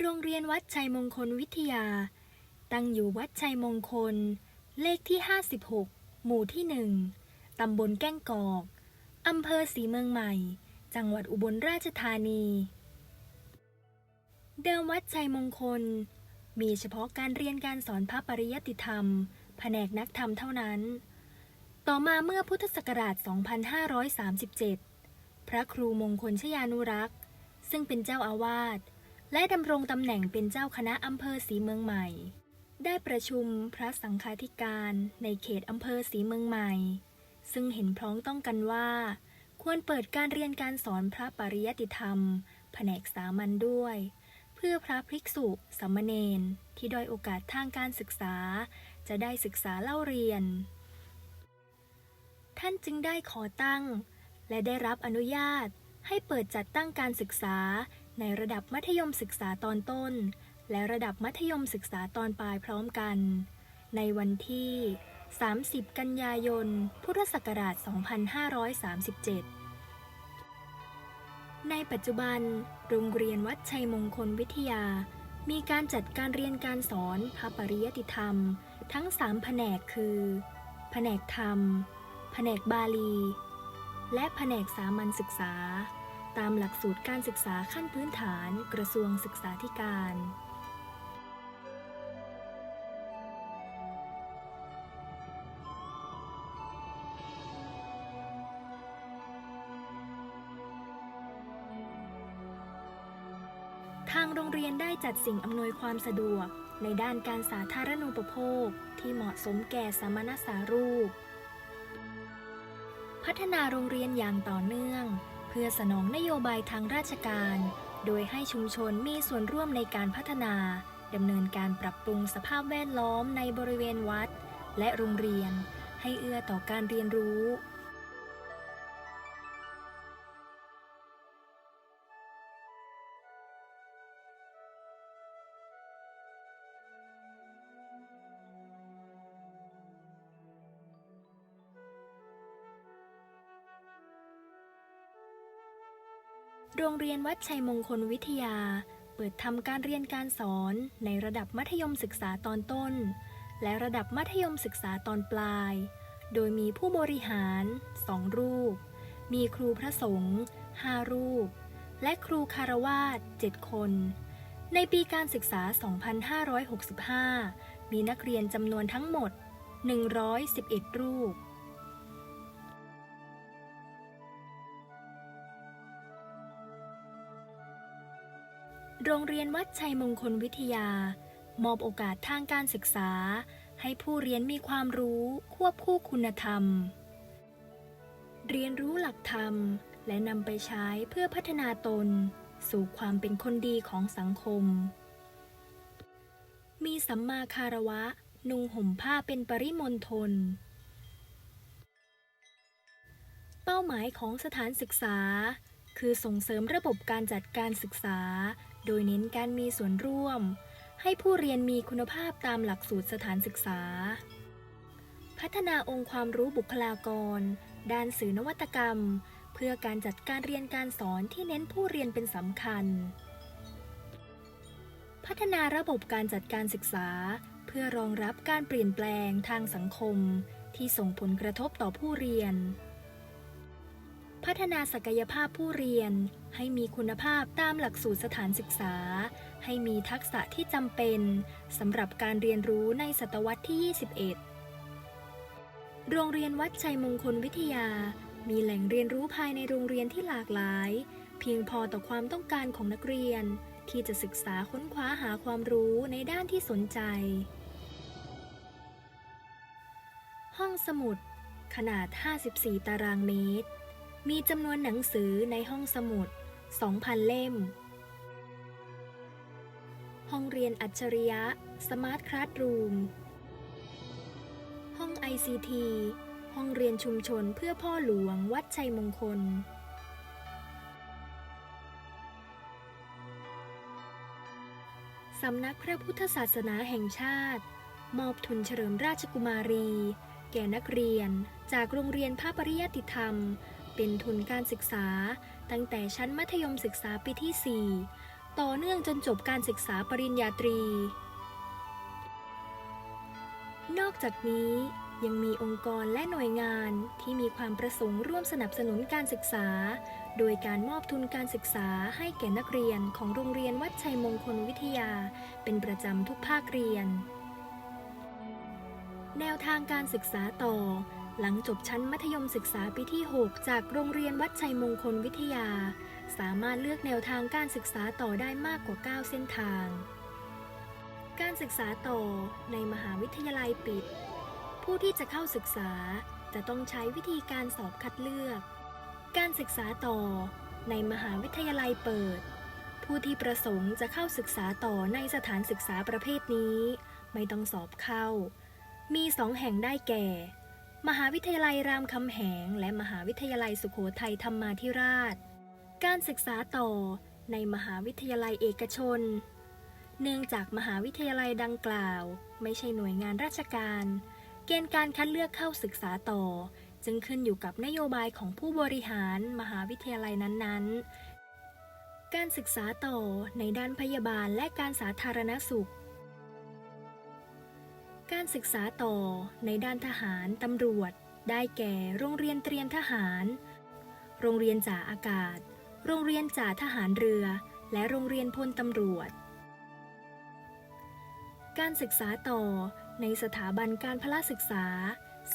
โรงเรียนวัดชัยมงคลวิทยา ตั้งอยู่วัดชัยมงคล เลขที่ 56 หมู่ที่ 1 ตำบลแก้งกอก อำเภอศรีเมืองใหม่ จังหวัดอุบลราชธานี เดิมวัดชัยมงคล มีเฉพาะการเรียนการสอนพระปริยติธรรม แผนกนักธรรมเท่านั้น ต่อมาเมื่อพุทธศักราช 2537 พระครูมงคลชยานุรักษ์ ซึ่งเป็นเจ้าอาวาส และดำรงตำแหน่งเป็นเจ้าคณะอำเภอศรีเมืองใหม่ ได้ประชุมพระสังฆาธิการในเขตอำเภอศรีเมืองใหม่ ซึ่งเห็นพร้องต้องกันว่า ควรเปิดการเรียนการสอนพระปริยติธรรม แผนกสามัญด้วย เพื่อพระภิกษุสามเณรที่ด้อยโอกาสทางการศึกษา จะได้ศึกษาเล่าเรียน ท่านจึงได้ขอตั้ง และได้รับอนุญาตให้เปิดจัดตั้งการศึกษา ในระดับมัธยมศึกษาตอนต้น และระดับมัธยมศึกษาตอนปลายพร้อมกัน ในวันที่ 30 กันยายน พุทธศักราช 2537 ในปัจจุบัน โรงเรียนวัดชัยมงคลวิทยา มีการจัดการเรียนการสอนพระปริยติธรรม ทั้ง 3 แผนกคือ แผนกธรรม แผนกบาลี และแผนกสามัญศึกษา ตามหลักสูตรการศึกษาขั้นพื้นฐานกระทรวงศึกษาธิการ ทางโรงเรียนได้จัดสิ่งอำนวยความสะดวก ในด้านการสาธารณูปโภค ที่เหมาะสมแก่สมณสารูป พัฒนาโรงเรียนอย่างต่อเนื่อง พื่อสนองนโยบายทางราชการ โดยให้ชุมชนมีส่วนร่วมในการพัฒนาดำเนินการปรับปรุงสภาพแวดล้อมในบริเวณวัด และโรงเรียน ให้เอื้อต่อการเรียนรู้ โรงเรียนวัดชัยมงคลวิทยา เปิดทำการเรียนการสอนในระดับมัธยมศึกษาตอนต้น และระดับมัธยมศึกษาตอนปลาย โดยมีผู้บริหาร2รูป มีครูพระสงฆ์5รูป และครูคารวาส7คน ในปีการศึกษา 2565 มีนักเรียนจำนวนทั้งหมด 111 รูป โรงเรียนวัดชัยมงคลวิทยา มอบโอกาสทางการศึกษา ให้ผู้เรียนมีความรู้ควบคู่คุณธรรม เรียนรู้หลักธรรม และนำไปใช้เพื่อพัฒนาตน สู่ความเป็นคนดีของสังคม มีสัมมาคารวะ นุ่งห่มผ้าเป็นปริมณฑลเป้าหมายของสถานศึกษา คือส่งเสริมระบบการจัดการศึกษา โดยเน้นการมีส่วนร่วม ให้ผู้เรียนมีคุณภาพตามหลักสูตรสถานศึกษา พัฒนาองค์ความรู้บุคลากร ด้านสื่อนวัตกรรม เพื่อการจัดการเรียนการสอนที่เน้นผู้เรียนเป็นสำคัญ พัฒนาระบบการจัดการศึกษา เพื่อรองรับการเปลี่ยนแปลงทางสังคม ที่ส่งผลกระทบต่อผู้เรียน พัฒนาศักยภาพผู้เรียน ให้มีคุณภาพตามหลักสูตรสถานศึกษา ให้มีทักษะที่จำเป็นสำหรับการเรียนรู้ในศตวรรษที่ 21 โรงเรียนวัดชัยมงคลวิทยา มีแหล่งเรียนรู้ภายในโรงเรียนที่หลากหลาย เพียงพอต่อความต้องการของนักเรียน ที่จะศึกษาค้นคว้าหาความรู้ในด้านที่สนใจ ห้องสมุด ขนาด 54 ตารางเมตร มีจำนวนหนังสือในห้องสมุด 2,000 เล่ม ห้องเรียนอัจฉริยะ Smart Classroom ห้อง ICT ห้องเรียนชุมชนเพื่อพ่อหลวงวัดชัยมงคล สำนักพระพุทธศาสนาแห่งชาติ มอบทุนเฉลิมราชกุมารี แก่นักเรียน จากโรงเรียนพระปริยติธรรม เป็นทุนการศึกษา ตั้งแต่ชั้นมัธยมศึกษาปีที่ 4 ต่อเนื่องจนจบการศึกษาปริญญาตรี นอกจากนี้ยังมีองค์กรและหน่วยงานที่มีความประสงค์ร่วมสนับสนุนการศึกษา โดยการมอบทุนการศึกษาให้แก่นักเรียนของโรงเรียนวัดชัยมงคลวิทยา เป็นประจำทุกภาคเรียน แนวทางการศึกษาต่อ หลังจบชั้นมัธยมศึกษาปีที่ 6 จากโรงเรียนวัดชัยมงคลวิทยา สามารถเลือกแนวทางการศึกษาต่อได้มากกว่า 9 เส้นทาง การศึกษาต่อในมหาวิทยาลัยปิด ผู้ที่จะเข้าศึกษาจะต้องใช้วิธีการสอบคัดเลือก การศึกษาต่อในมหาวิทยาลัยเปิด ผู้ที่ประสงค์จะเข้าศึกษาต่อในสถานศึกษาประเภทนี้ ไม่ต้องสอบเข้า มีสองแห่งได้แก่ มหาวิทยาลัยรามคำแหง และมหาวิทยาลัยสุโขทัยธรรมาธิราช การศึกษาต่อในมหาวิทยาลัยเอกชน เนื่องจากมหาวิทยาลัยดังกล่าว ไม่ใช่หน่วยงานราชการ เกณฑ์การคัดเลือกเข้าศึกษาต่อ จึงขึ้นอยู่กับนโยบายของผู้บริหารมหาวิทยาลัยนั้นๆ การศึกษาต่อในด้านพยาบาลและการสาธารณสุข การศึกษาต่อในด้านทหารตำรวจ ได้แก่โรงเรียนเตรียมทหาร โรงเรียนจ่าอากาศ โรงเรียนจ่าทหารเรือ และโรงเรียนพลตำรวจ การศึกษาต่อในสถาบันการพละศึกษา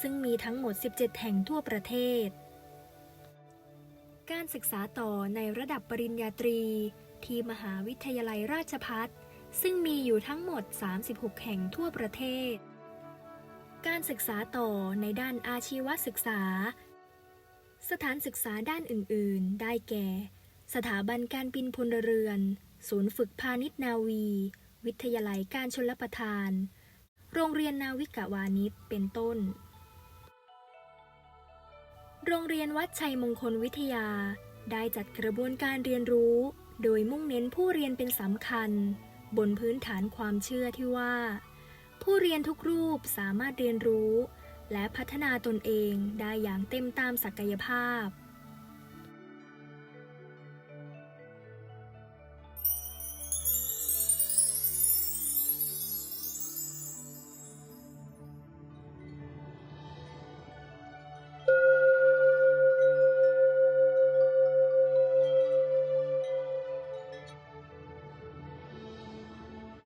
ซึ่งมีทั้งหมด 17 แห่งทั่วประเทศ การศึกษาต่อในระดับปริญญาตรี ที่มหาวิทยาลัยราชพัฒ ซึ่งมีอยู่ทั้งหมด 36 แห่งทั่วประเทศ การศึกษาต่อในด้านอาชีวศึกษา สถานศึกษาด้านอื่น ๆ ได้แก่ สถาบันการบินพลเรือน ศูนย์ฝึกพาณิชนาวี วิทยาลัยการชลประทาน โรงเรียนนาวิกวานิชเป็นต้น โรงเรียนวัดชัยมงคลวิทยา ได้จัดกระบวนการเรียนรู้ โดยมุ่งเน้นผู้เรียนเป็นสำคัญ บนพื้นฐานความเชื่อที่ว่า ผู้เรียนทุกรูปสามารถเรียนรู้ และพัฒนาตนเองได้อย่างเต็มตามศักยภาพ